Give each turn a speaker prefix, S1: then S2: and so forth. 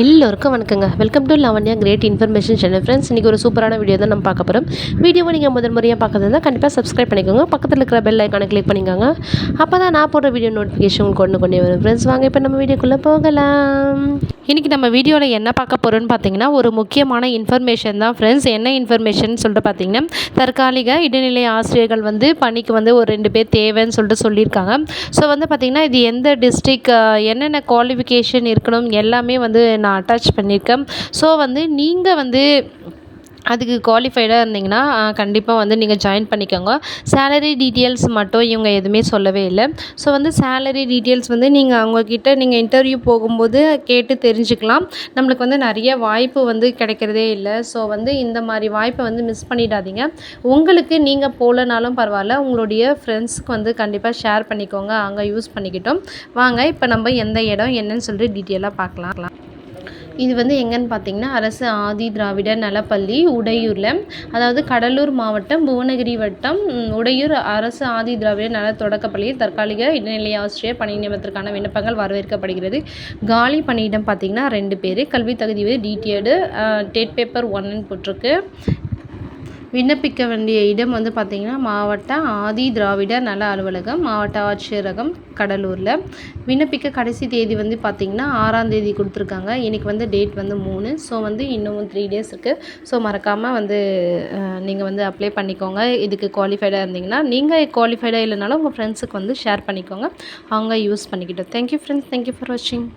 S1: எல்லோருக்கும் வணக்கங்க. Welcome to Lavanya great information channel friends இன்றைக்கி ஒரு சூப்பரான வீடியோ தான் நம்ம பார்க்க போகிறோம் வீடியோவை நீங்கள் முதல் முறையாக பார்க்கறதா கண்டிப்பாக சப்ஸ்கிரைப் பண்ணிக்கோங்க. பக்கத்தில் இருக்கிற பெல் ஐக்கானை கிளிக் பண்ணிக்கோங்க. அப்போ தான் நான் போடுற வீடியோ நோட்டிஃபிகேஷன் உங்களுக்கு கொண்டு கொண்டே வரும். ஃப்ரெண்ட்ஸ் வாங்க இப்போ நம்ம வீடியோக்குள்ளே போகலாம். இன்றைக்கி நம்ம வீடியோவில் என்ன பார்க்க போகிறோம்னு பார்த்தீங்கன்னா ஒரு முக்கியமான இன்ஃபர்மேஷன் தான். ஃப்ரெண்ட்ஸ் என்ன இன்ஃபர்மேஷன் சொல்லிட்டு பார்த்தீங்கன்னா தற்காலிக இடைநிலை ஆசிரியர்கள் வந்து பணிக்கு வந்து ஒரு ரெண்டு பேர் தேவைன்னு சொல்லிட்டு சொல்லியிருக்காங்க. ஸோ வந்து பார்த்திங்கன்னா இது எந்த டிஸ்ட்ரிக் என்னென்ன குவாலிஃபிகேஷன் இருக்கணும் எல்லாமே வந்து நான் அட்டாச் பண்ணியிருக்கேன். ஸோ வந்து நீங்கள் வந்து அதுக்கு குவாலிஃபைடாக இருந்தீங்கன்னா கண்டிப்பாக வந்து நீங்கள் ஜாயின் பண்ணிக்கோங்க. சேலரி டீட்டெயில்ஸ் மட்டும் இவங்க எதுவுமே சொல்லவே இல்லை. ஸோ வந்து சேலரி டீட்டெயில்ஸ் வந்து நீங்கள் அவங்கக்கிட்ட நீங்கள் இன்டர்வியூ போகும்போது கேட்டு தெரிஞ்சுக்கலாம். நம்மளுக்கு வந்து நிறைய வாய்ப்பு வந்து கிடைக்கிறதே இல்லை. ஸோ வந்து இந்த மாதிரி வாய்ப்பை வந்து மிஸ் பண்ணிடாதீங்க. உங்களுக்கு நீங்கள் போகலனாலும் பரவாயில்ல. உங்களுடைய ஃப்ரெண்ட்ஸுக்கு வந்து கண்டிப்பாக ஷேர் பண்ணிக்கோங்க. அங்கே யூஸ் பண்ணிக்கிட்டோம். வாங்க இப்போ நம்ம எந்த இடம் என்னன்னு சொல்லிட்டு டீட்டெயிலாக பார்க்கலாம். இது வந்து எங்கன்னு பார்த்தீங்கன்னா அரசு ஆதி திராவிட நலப்பள்ளி உடையூரில். அதாவது கடலூர் மாவட்டம் புவனகிரி வட்டம் உடையூர் அரசு ஆதி திராவிட நல தொடக்கப்பள்ளியில் தற்காலிக இடைநிலை ஆசிரியர் பணி நியமனத்திற்கான விண்ணப்பங்கள் வரவேற்கப்படுகிறது. காலி பணியிடம் பார்த்தீங்கன்னா ரெண்டு பேர். கல்வி தகுதி வந்து டிடிஎடு டேட் பேப்பர் ஒன்னு போட்டிருக்கு. விண்ணப்பிக்க வேண்டிய இடம் வந்து பார்த்திங்கன்னா மாவட்ட ஆதி திராவிடர் நல அலுவலகம் மாவட்ட ஆட்சியரகம் கடலூரில். விண்ணப்பிக்க கடைசி தேதி வந்து பார்த்திங்கன்னா ஆறாம் தேதி கொடுத்துருக்காங்க. இன்றைக்கி வந்து டேட் வந்து மூணு. ஸோ வந்து இன்னமும் த்ரீ டேஸ் இருக்குது ஸோ மறக்காமல் வந்து நீங்கள் வந்து அப்ளை பண்ணிக்கோங்க. இதுக்கு குவாலிஃபைடாக இருந்தீங்கன்னா நீங்கள் குவாலிஃபைடாக இல்லைனாலும் உங்கள் ஃப்ரெண்ட்ஸுக்கு வந்து ஷேர் பண்ணிக்கோங்க. அவங்க யூஸ் பண்ணிக்கிட்டோம் தேங்க்யூ ஃப்ரெண்ட்ஸ் தேங்க்யூ ஃபார் வாட்சிங்